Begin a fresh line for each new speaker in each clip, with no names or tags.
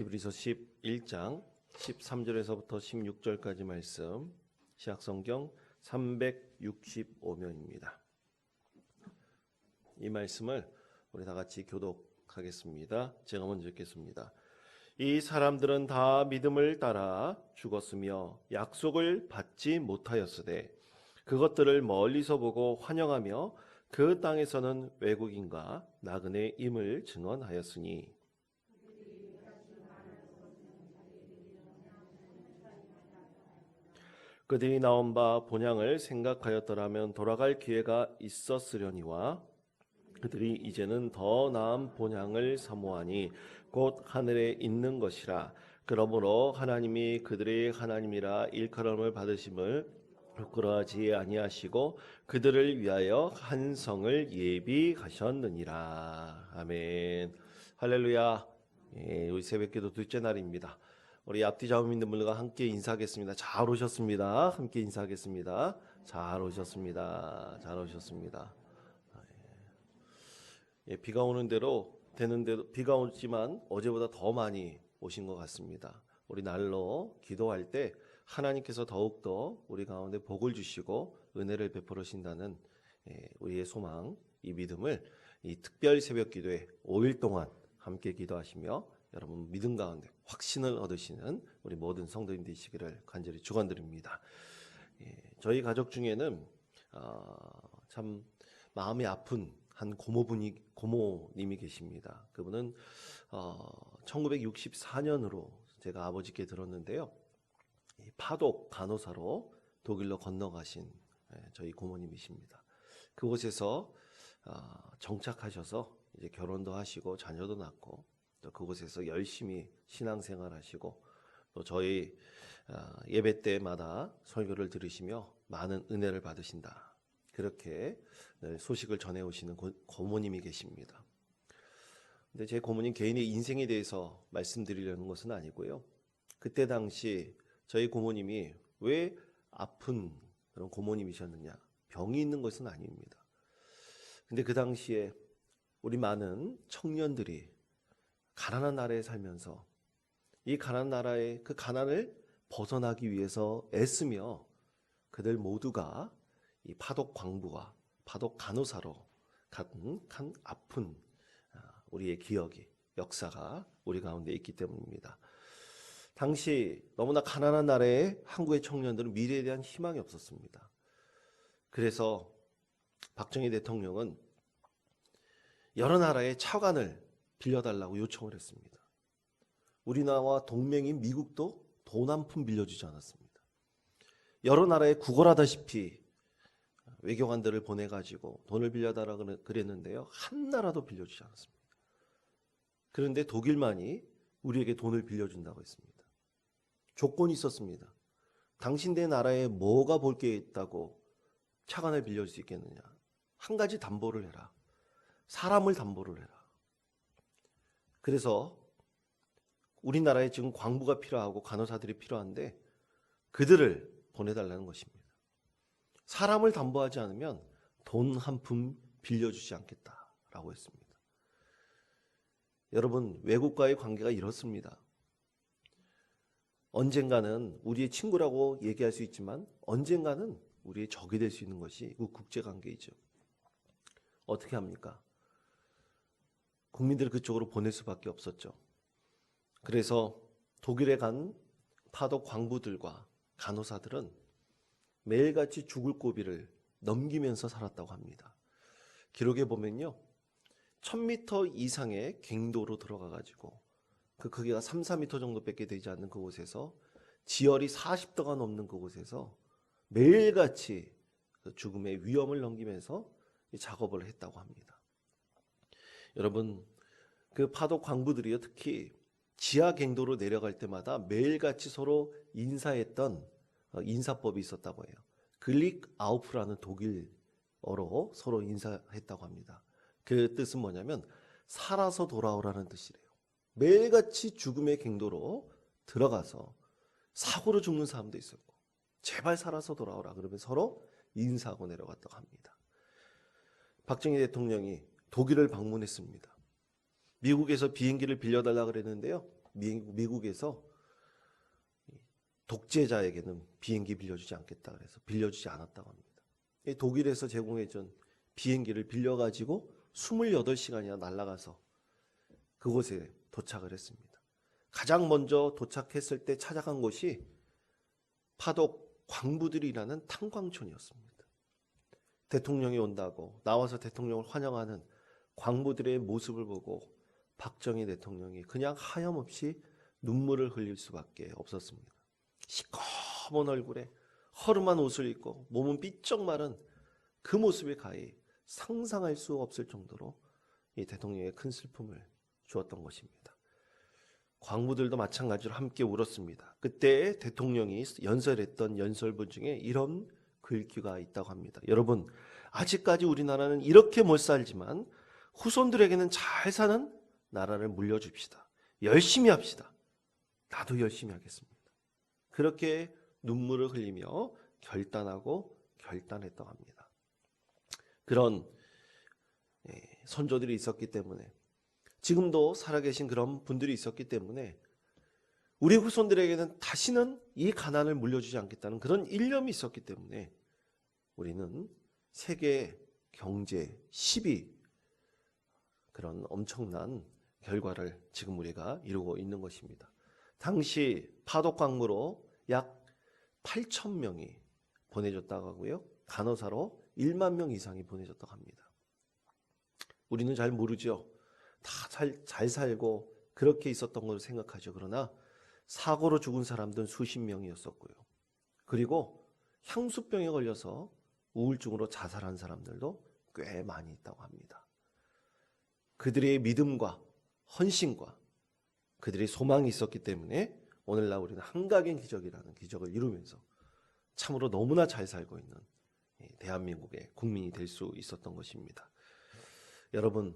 히브리서 11장 13절에서부터 16절까지 말씀 시약성경 365면입니다. 이 말씀을 우리 다 같이 교독하겠습니다. 제가 먼저 읽겠습니다. 이 사람들은 다 믿음을 따라 죽었으며 약속을 받지 못하였으되 그것들을 멀리서 보고 환영하며 그 땅에서는 외국인과 나그네 임을 증언하였으니 그들이 나온 바 본향을 생각하였더라면 돌아갈 기회가 있었으려니와 그들이 이제는 더 나은 본향을 사모하니 곧 하늘에 있는 것이라. 그러므로 하나님이 그들의 하나님이라 일컬음을 받으심을 부끄러워하지 아니하시고 그들을 위하여 한 성을 예비하셨느니라. 아멘. 할렐루야. 예, 우리 새벽기도 둘째 날입니다. 우리 앞뒤 분들과 함께 인사하겠습니다. 잘 오셨습니다. 함께 인사하겠습니다. 잘 오셨습니다. 잘 오셨습니다. 아, 예. 예, 비가 오는 대로 되는 대로 비가 오지만 어제보다 더 많이 오신 것 같습니다. 우리 날로 기도할 때 하나님께서 더욱 더 우리 가운데 복을 주시고 은혜를 베풀어 신다는 예, 우리의 소망, 이 믿음을 이 특별 새벽 기도에 5일 동안 함께 기도하시며 여러분 믿음 가운데 확신을 얻으시는 우리 모든 성도님 되시기를 간절히 축원드립니다. 예, 저희 가족 중에는 어, 참 마음이 아픈 한 고모분이 고모님이 계십니다. 그분은 어, 1964년으로 제가 아버지께 들었는데요. 이 파독 간호사로 독일로 건너가신 예, 저희 고모님이십니다. 그곳에서 어, 정착하셔서 이제 결혼도 하시고 자녀도 낳고 또 그곳에서 열심히 신앙생활 하시고 또 저희 아, 예배 때마다 설교를 들으시며 많은 은혜를 받으신다. 그렇게 늘 소식을 전해 오시는 고- 고모님이 계십니다. 근데 제 고모님 개인의 인생에 대해서 말씀드리려는 것은 아니고요. 그때 당시 저희 고모님이 왜 아픈 그런 고모님이셨느냐? 병이 있는 것은 아닙니다. 근데 그 당시에 우리 많은 청년들이 가난한 나라에 살면서 이 가난한 나라의 그 가난을 벗어나기 위해서 애쓰며 그들 모두가 이 파독 광부와 파독 간호사로 간, 간 아픈 아, 우리의 기억이 역사가 우리 가운데 있기 때문입니다. 당시 너무나 가난한 나라의 한국의 청년들은 미래에 대한 희망이 없었습니다. 그래서 박정희 대통령은 여러 나라의 차관을 빌려달라고 요청을 했습니다. 우리나라와 동맹인 미국도 돈 한 푼 빌려주지 않았습니다. 여러 나라에 구걸하다시피 외교관들을 보내가지고 돈을 빌려달라 그랬는데요. 한 나라도 빌려주지 않았습니다. 그런데 독일만이 우리에게 돈을 빌려준다고 했습니다. 조건이 있었습니다. 당신네 나라에 뭐가 볼 게 있다고 차관을 빌려줄 수 있겠느냐. 한 가지 담보를 해라. 사람을 담보를 해라. 그래서 우리나라에 지금 광부가 필요하고 간호사들이 필요한데 그들을 보내달라는 것입니다. 사람을 담보하지 않으면 돈 한 푼 빌려주지 않겠다라고 했습니다. 여러분, 외국과의 관계가 이렇습니다. 언젠가는 우리의 친구라고 얘기할 수 있지만 언젠가는 우리의 적이 될 수 있는 것이 그 국제 관계이죠. 어떻게 합니까? 국민들을 그쪽으로 보낼 수밖에 없었죠. 그래서 독일에 간 파독 광부들과 간호사들은 매일같이 죽을 고비를 넘기면서 살았다고 합니다. 기록에 보면요. 1000m 이상의 갱도로 들어가 가지고 그 크기가 3, 4m 정도밖에 되지 않는 그곳에서 지열이 40도가 넘는 그곳에서 매일같이 그 죽음의 위험을 넘기면서 이 작업을 했다고 합니다. 여러분 그 파독 광부들이요 특히 지하 갱도로 내려갈 때마다 매일같이 서로 인사했던 어, 인사법이 있었다고 해요. 글릭 아우프라는 독일어로 서로 인사했다고 합니다. 그 뜻은 뭐냐면 살아서 돌아오라는 뜻이래요. 매일같이 죽음의 갱도로 들어가서 사고로 죽는 사람도 있었고 제발 살아서 돌아오라 그러면 서로 인사하고 내려갔다고 합니다. 박정희 대통령이 독일을 방문했습니다. 미국에서 비행기를 빌려달라 그랬는데요. 미국, 미국 에서 독재자에게는 비행기 빌려주지 않겠다 그래서 빌려주지 않았다고 합니다. 이 독일에서 제공해준 비행기를 빌려가지고 28시간이나 날아가서 그곳에 도착을 했습니다. 가장 먼저 도착했을 때 찾아간 곳이 파독 광부들이라는 탄광촌이었습니다. 대통령이 온다고 나와서 대통령을 환영하는 광부들의 모습을 보고 박정희 대통령이 그냥 하염없이 눈물을 흘릴 수밖에 없었습니다. 시커먼 얼굴에 허름한 옷을 입고 몸은 삐쩍 마른 그 모습이 가히 상상할 수 없을 정도로 이 대통령의 큰 슬픔을 주었던 것입니다. 광부들도 마찬가지로 함께 울었습니다. 그때 대통령이 연설했던 연설문 중에 이런 글귀가 있다고 합니다. 여러분, 아직까지 우리나라는 이렇게 못 살지만 후손들에게는 잘 사는 나라를 물려줍시다. 열심히 합시다. 나도 열심히 하겠습니다. 그렇게 눈물을 흘리며 결단하고 결단했다고 합니다. 그런 예, 선조들이 있었기 때문에 지금도 살아계신 그런 분들이 있었기 때문에 우리 후손들에게는 다시는 이 가난을 물려주지 않겠다는 그런 일념이 있었기 때문에 우리는 세계 경제 10위 그런 엄청난 결과를 지금 우리가 이루고 있는 것입니다. 당시 파독광무로 약 8천 명이 보내졌다고 하고요. 간호사로 1만 명 이상이 보내졌다고 합니다. 우리는 잘 모르죠. 다잘 살고 그렇게 있었던 걸로 생각하죠. 그러나 사고로 죽은 사람들은 수십 명이었었고요. 그리고 향수병에 걸려서 우울증으로 자살한 사람들도 꽤 많이 있다고 합니다. 그들의 믿음과 헌신과 그들의 소망이 있었기 때문에 오늘날 우리는 한각인 기적이라는 기적을 이루면서 참으로 너무나 잘 살고 있는 대한민국의 국민이 될 수 있었던 것입니다. 여러분,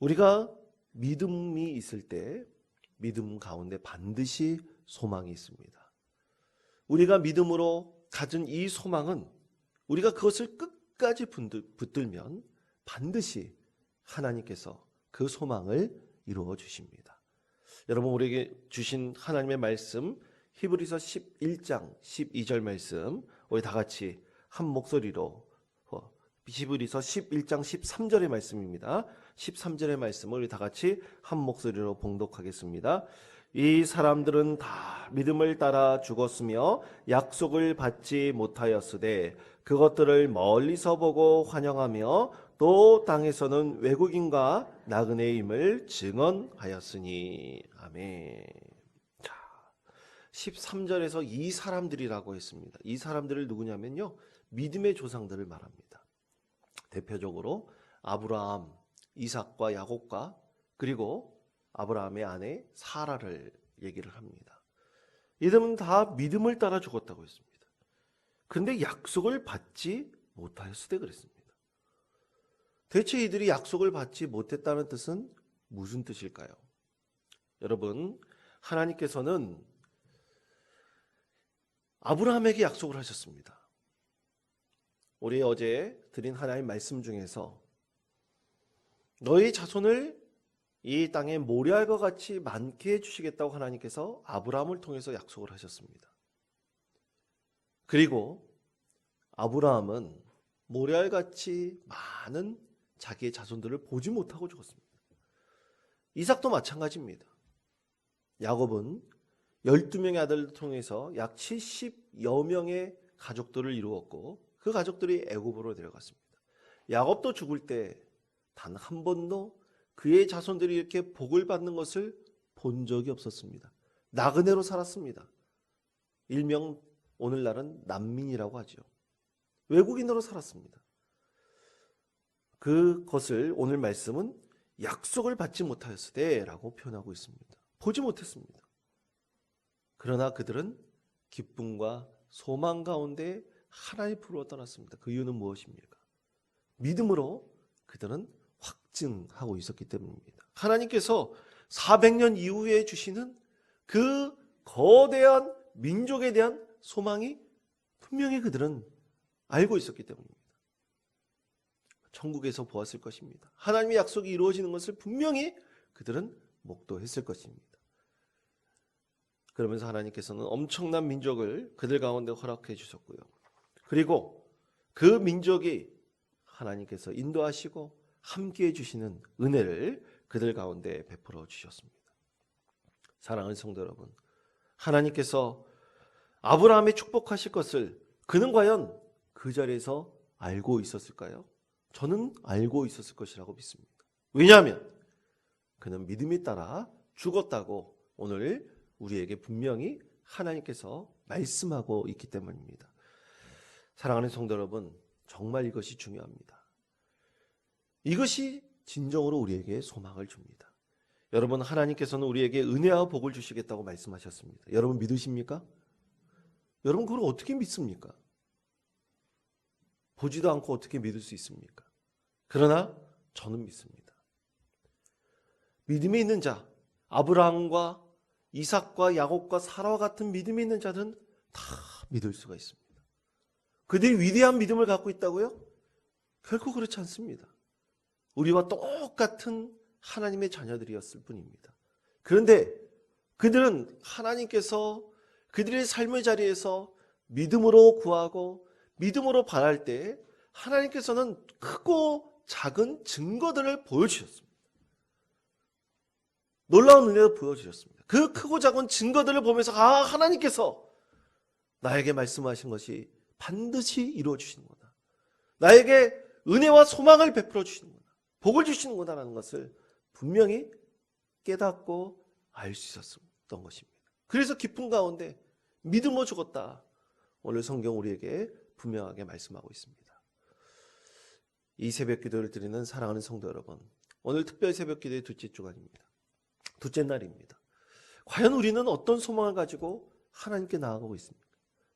우리가 믿음이 있을 때 믿음 가운데 반드시 소망이 있습니다. 우리가 믿음으로 가진 이 소망은 우리가 그것을 끝까지 붙들면 반드시 하나님께서 그 소망을 이루어 주십니다. 여러분 우리에게 주신 하나님의 말씀 히브리서 11장 12절 말씀 우리 다 같이 한 목소리로 어, 히브리서 11장 13절의 말씀입니다. 13절의 말씀을 우리 다 같이 한 목소리로 봉독하겠습니다. 이 사람들은 다 믿음을 따라 죽었으며 약속을 받지 못하였으되 그것들을 멀리서 보고 환영하며 또 땅에서는 외국인과 나그네임을 증언하였으니 아멘. 자, 13절에서 이 사람들이라고 했습니다. 이 사람들을 누구냐면요. 믿음의 조상들을 말합니다. 대표적으로 아브라함, 이삭과 야곱과 그리고 아브라함의 아내 사라를 얘기를 합니다. 이들은 다 믿음을 따라 죽었다고 했습니다. 그런데 약속을 받지 못하였을 때 그랬습니다. 대체 이들이 약속을 받지 못했다는 뜻은 무슨 뜻일까요? 여러분, 하나님께서는 아브라함에게 약속을 하셨습니다. 우리 어제 드린 하나님 말씀 중에서 너희 자손을 이 땅에 모래알 과 같이 많게 해주시겠다고 하나님께서 아브라함을 통해서 약속을 하셨습니다. 그리고 아브라함은 모래알 같이 많은 자기의 자손들을 보지 못하고 죽었습니다. 이삭도 마찬가지입니다. 야곱은 12명의 아들을 통해서 약 70여 명의 가족들을 이루었고 그 가족들이 애굽으로 데려갔습니다. 야곱도 죽을 때 단 한 번도 그의 자손들이 이렇게 복을 받는 것을 본 적이 없었습니다. 나그네로 살았습니다. 일명 오늘날은 난민이라고 하죠. 외국인으로 살았습니다. 그것을 오늘 말씀은 약속을 받지 못하였을 때라고 표현하고 있습니다. 보지 못했습니다. 그러나 그들은 기쁨과 소망 가운데 하나의 풀로 떠났습니다. 그 이유는 무엇입니까? 믿음으로 그들은 확증하고 있었기 때문입니다. 하나님께서 400년 이후에 주시는 그 거대한 민족에 대한 소망이 분명히 그들은 알고 있었기 때문입니다. 천국에서 보았을 것입니다. 하나님의 약속이 이루어지는 것을 분명히 그들은 목도했을 것입니다. 그러면서 하나님께서는 엄청난 민족을 그들 가운데 허락해 주셨고요. 그리고 그 민족이 하나님께서 인도하시고 함께 해 주시는 은혜를 그들 가운데 베풀어 주셨습니다. 사랑하는 성도 여러분, 하나님께서 아브라함의 축복하실 것을 그는 과연 그 자리에서 알고 있었을까요? 저는 알고 있었을 것이라고 믿습니다. 왜냐하면 그는 믿음에 따라 죽었다고 오늘 우리에게 분명히 하나님께서 말씀하고 있기 때문입니다. 사랑하는 성도 여러분, 정말 이것이 중요합니다. 이것이 진정으로 우리에게 소망을 줍니다. 여러분, 하나님께서는 우리에게 은혜와 복을 주시겠다고 말씀하셨습니다. 여러분 믿으십니까? 여러분, 그걸 어떻게 믿습니까? 보지도 않고 어떻게 믿을 수 있습니까? 그러나 저는 믿습니다. 믿음이 있는 자, 아브라함과 이삭과 야곱과 사라와 같은 믿음이 있는 자들은 다 믿을 수가 있습니다. 그들이 위대한 믿음을 갖고 있다고요? 결코 그렇지 않습니다. 우리와 똑같은 하나님의 자녀들이었을 뿐입니다. 그런데 그들은 하나님께서 그들의 삶의 자리에서 믿음으로 구하고 믿음으로 바랄 때 하나님께서는 크고 작은 증거들을 보여주셨습니다. 놀라운 은혜를 보여주셨습니다. 그 크고 작은 증거들을 보면서 아 하나님께서 나에게 말씀하신 것이 반드시 이루어 주시는구나. 나에게 은혜와 소망을 베풀어 주시는구나. 복을 주시는구나라는 것을 분명히 깨닫고 알 수 있었던 것입니다. 그래서 깊은 가운데 믿음으로 죽었다. 오늘 성경 우리에게 분명하게 말씀하고 있습니다. 이 새벽 기도를 드리는 사랑하는 성도 여러분, 오늘 특별 새벽 기도의 둘째 주간입니다. 둘째 날입니다. 과연 우리는 어떤 소망을 가지고 하나님께 나아가고 있습니까?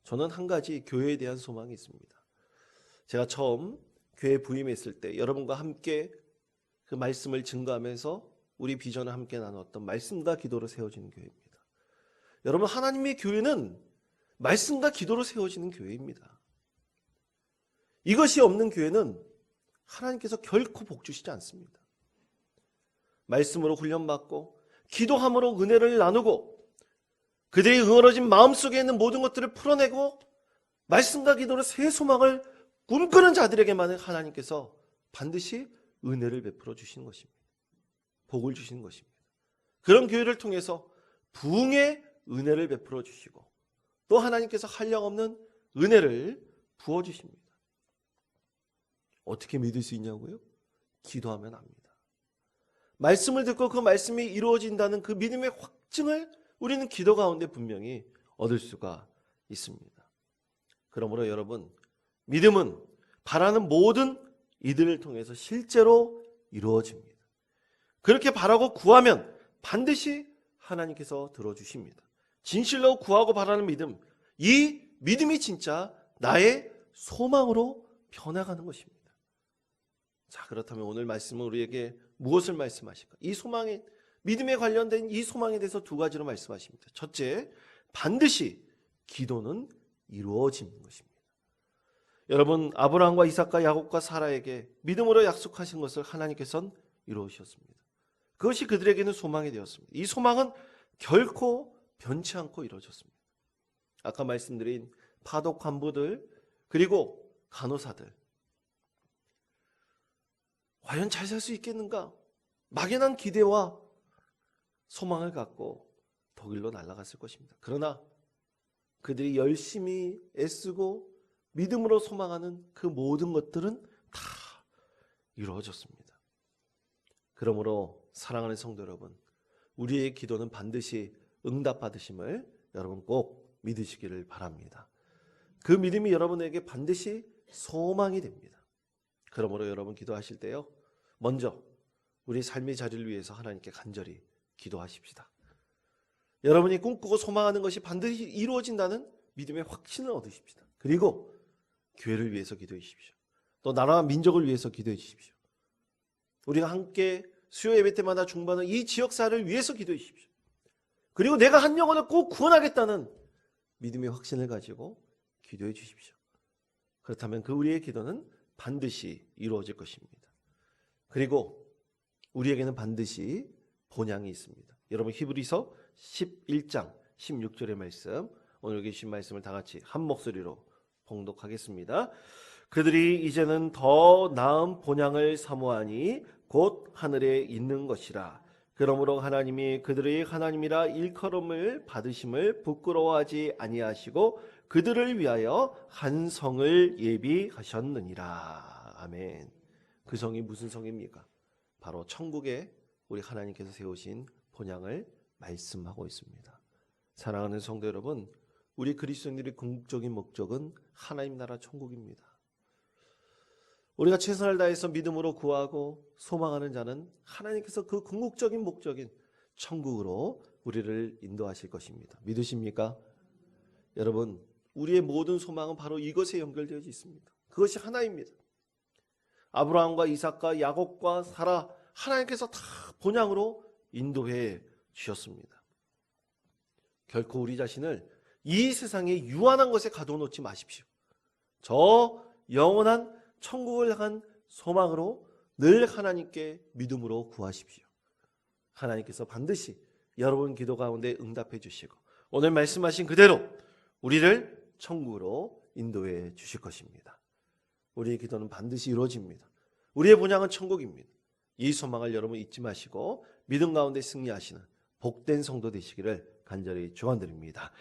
저는 한 가지 교회에 대한 소망이 있습니다. 제가 처음 교회 부임했을 때 여러분과 함께 그 말씀을 증거하면서 우리 비전을 함께 나눴던 말씀과 기도로 세워지는 교회입니다. 여러분 하나님의 교회는 말씀과 기도로 세워지는 교회입니다. 이것이 없는 교회는 하나님께서 결코 복 주시지 않습니다. 말씀으로 훈련받고 기도함으로 은혜를 나누고 그들이 응어러진 마음속에 있는 모든 것들을 풀어내고 말씀과 기도로 새 소망을 꿈꾸는 자들에게만 하나님께서 반드시 은혜를 베풀어 주시는 것입니다. 복을 주시는 것입니다. 그런 교회를 통해서 부흥의 은혜를 베풀어 주시고 또 하나님께서 한량 없는 은혜를 부어 주십니다. 어떻게 믿을 수 있냐고요? 기도하면 압니다. 말씀을 듣고 그 말씀이 이루어진다는 그 믿음의 확증을 우리는 기도 가운데 분명히 얻을 수가 있습니다. 그러므로 여러분, 믿음은 바라는 모든 이들을 통해서 실제로 이루어집니다. 그렇게 바라고 구하면 반드시 하나님께서 들어주십니다. 진실로 구하고 바라는 믿음, 이 믿음이 진짜 나의 소망으로 변화가는 것입니다. 자, 그렇다면 오늘 말씀은 우리에게 무엇을 말씀하실까? 이 소망에 믿음에 관련된 이 소망에 대해서 두 가지로 말씀하십니다. 첫째, 반드시 기도는 이루어지는 것입니다. 여러분, 아브라함과 이삭과 야곱과 사라에게 믿음으로 약속하신 것을 하나님께서는 이루으셨습니다. 그것이 그들에게는 소망이 되었습니다. 이 소망은 결코 변치 않고 이루어졌습니다. 아까 말씀드린 파독 간부들 그리고 간호사들 과연 잘 살 수 있겠는가? 막연한 기대와 소망을 갖고 독일로 날아갔을 것입니다. 그러나 그들이 열심히 애쓰고 믿음으로 소망하는 그 모든 것들은 다 이루어졌습니다. 그러므로 사랑하는 성도 여러분, 우리의 기도는 반드시 응답받으심을 여러분 꼭 믿으시기를 바랍니다. 그 믿음이 여러분에게 반드시 소망이 됩니다. 그러므로 여러분 기도하실 때요. 먼저 우리 삶의 자리를 위해서 하나님께 간절히 기도하십시다. 여러분이 꿈꾸고 소망하는 것이 반드시 이루어진다는 믿음의 확신을 얻으십시다. 그리고 교회를 위해서 기도해 주십시오. 또 나라와 민족을 위해서 기도해 주십시오. 우리가 함께 수요 예배 때마다 중반은 이 지역사를 위해서 기도해 주십시오. 그리고 내가 한 영혼을 꼭 구원하겠다는 믿음의 확신을 가지고 기도해 주십시오. 그렇다면 그 우리의 기도는 반드시 이루어질 것입니다. 그리고 우리에게는 반드시 본향이 있습니다. 여러분 히브리서 11장 16절의 말씀. 오늘 계신 말씀을 다 같이 한 목소리로 봉독하겠습니다. 그들이 이제는 더 나은 본향을 사모하니 곧 하늘에 있는 것이라. 그러므로 하나님이 그들의 하나님이라 일컬음을 받으심을 부끄러워하지 아니하시고 그들을 위하여 한 성을 예비하셨느니라. 아멘. 그 성이 무슨 성입니까? 바로 천국에 우리 하나님께서 세우신 본향을 말씀하고 있습니다. 사랑하는 성도 여러분, 우리 그리스도인들의 궁극적인 목적은 하나님 나라 천국입니다. 우리가 최선을 다해서 믿음으로 구하고 소망하는 자는 하나님께서 그 궁극적인 목적인 천국으로 우리를 인도하실 것입니다. 믿으십니까? 여러분, 우리의 모든 소망은 바로 이것에 연결되어 있습니다. 그것이 하나입니다. 아브라함과 이삭과 야곱과 사라 하나님께서 다 본향으로 인도해 주셨습니다. 결코 우리 자신을 이 세상의 유한한 것에 가둬놓지 마십시오. 저 영원한 천국을 향한 소망으로 늘 하나님께 믿음으로 구하십시오. 하나님께서 반드시 여러분 기도 가운데 응답해 주시고 오늘 말씀하신 그대로 우리를 천국으로 인도해 주실 것입니다. 우리의 기도는 반드시 이루어집니다. 우리의 본향은 천국입니다. 이 소망을 여러분 잊지 마시고 믿음 가운데 승리하시는 복된 성도 되시기를 간절히 축원드립니다.